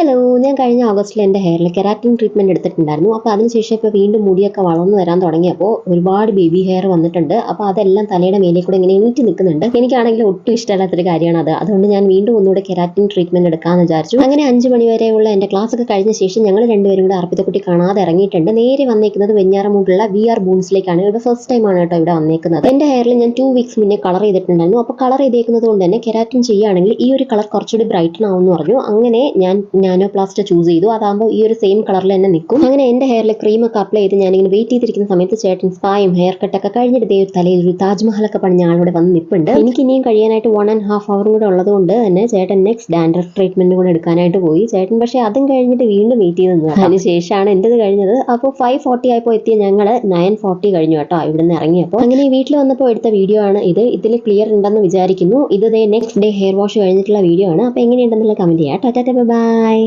Hello ഞാൻ കഴിഞ്ഞ ഓഗസ്റ്റിൽ എന്റെ ഹെയറിൽ കെരാറ്റിൻ ട്രീറ്റ്മെന്റ് എടുത്തിട്ടുണ്ടായിരുന്നു. അപ്പോൾ അതിനുശേഷം ഇപ്പോൾ വീണ്ടും മുടിയൊക്കെ വളർന്നു വരാൻ തുടങ്ങിയപ്പോൾ ഒരുപാട് ബേബി ഹെയർ വന്നിട്ടുണ്ട്. അപ്പോൾ അതെല്ലാം തലയുടെ മേലെ കൂടെ ഇങ്ങനെ എണീറ്റ് നിൽക്കുന്നുണ്ട്. എനിക്കാണെങ്കിൽ ഒട്ടും ഇഷ്ടമല്ലാത്തൊരു കാര്യമാണ് അത്. അതുകൊണ്ട് ഞാൻ വീണ്ടും ഒന്നുകൂടെ കെരാറ്റിൻ ട്രീറ്റ്മെന്റ് എടുക്കാമെന്ന് വിചാരിച്ചു. അങ്ങനെ അഞ്ച് മണി വരെയുള്ള എന്റെ ക്ലാസ് ഒക്കെ കഴിഞ്ഞ ശേഷം ഞങ്ങൾ രണ്ടുപേരും കൂടെ അർപ്പിതക്കുട്ടി കാണാതെ ഇറങ്ങിയിട്ടുണ്ട്. നേരെ വന്നേക്കുന്നത് വെഞ്ഞാറമൂടുള്ള വി ആർ ബൂൺസിലേക്കാണ് ഇവിടെ ഫസ്റ്റ് ടൈമാണ് കേട്ടോ ഇവിടെ വന്നേക്കുന്നത്. എന്റെ ഹെയറിൽ ഞാൻ ടു വീക്സ് മുന്നേ കളർ ചെയ്തിട്ടുണ്ടായിരുന്നു. അപ്പോൾ കളർ ചെയ്തേക്കുന്നത് കൊണ്ട് തന്നെ കെരാറ്റിൻ ചെയ്യുകയാണെങ്കിൽ ഈ ഒരു കളർ കുറച്ചുകൂടി ബ്രൈറ്റൺ ആവും എന്ന് പറഞ്ഞു. അങ്ങനെ ഞാൻ നാനോ പ്ലാസ്റ്റ് ചൂസ് ചെയ്തു. അതാകുമ്പോൾ ഈ ഒരു സെയിം കളറിൽ തന്നെ നിൽക്കും. അങ്ങനെ എന്റെ ഹെയറിൽ ക്രീം ഒക്കെ അപ്ലൈ ചെയ്ത് ഞാനിങ്ങനെ വെയിറ്റ് ചെയ്തിരിക്കുന്ന സമയത്ത് ചേട്ടൻ സ്പായും ഹെയർ കട്ടൊക്കെ കഴിഞ്ഞിട്ട് ദേ ഒരു തലയിൽ ഒരു താജ്മഹലൊക്കെ പണിഞ്ഞ ആളിവിടെ വന്ന് നിൽപ്പുണ്ട് എനിക്ക് ഇനിയും കഴിയാനായിട്ട് വൺ ആൻഡ് ഹാഫ് അവറും കൂടെ ഉള്ളതുകൊണ്ട് തന്നെ ചേട്ടൻ നെക്സ്റ്റ് ഡാൻഡ്രഫ് ട്രീറ്റ്മെന്റ് കൂടെ എടുക്കാനായിട്ട് പോയി. ചേട്ടൻ പക്ഷേ അതും കഴിഞ്ഞിട്ട് വീണ്ടും വെയിറ്റ് ചെയ്ത് നിന്നു അതിന് ശേഷമാണ് എന്റെത് കഴിഞ്ഞത്. അപ്പോൾ ഫൈവ് ഫോർട്ടി ആയപ്പോൾ എത്തിയ ഞങ്ങൾ നയൻ ഫോർട്ടി കഴിഞ്ഞു കേട്ടോ ഇവിടെ നിന്ന് ഇറങ്ങിയപ്പോൾ അങ്ങനെ വീട്ടിൽ വന്നപ്പോൾ എടുത്ത വീഡിയോ ആണ് ഇത്. ഇതിൽ ക്ലിയർ ഉണ്ടെന്ന് വിചാരിക്കുന്നു. ഇത് നെക്സ്റ്റ് ഡേ ഹെയർ വാഷ് കഴിഞ്ഞിട്ടുള്ള വീഡിയോ ആണ്. അപ്പോൾ എങ്ങനെയുണ്ടെന്നുള്ള കമന്റ് ചെയ്യാം ടാറ്റാ ബൈ.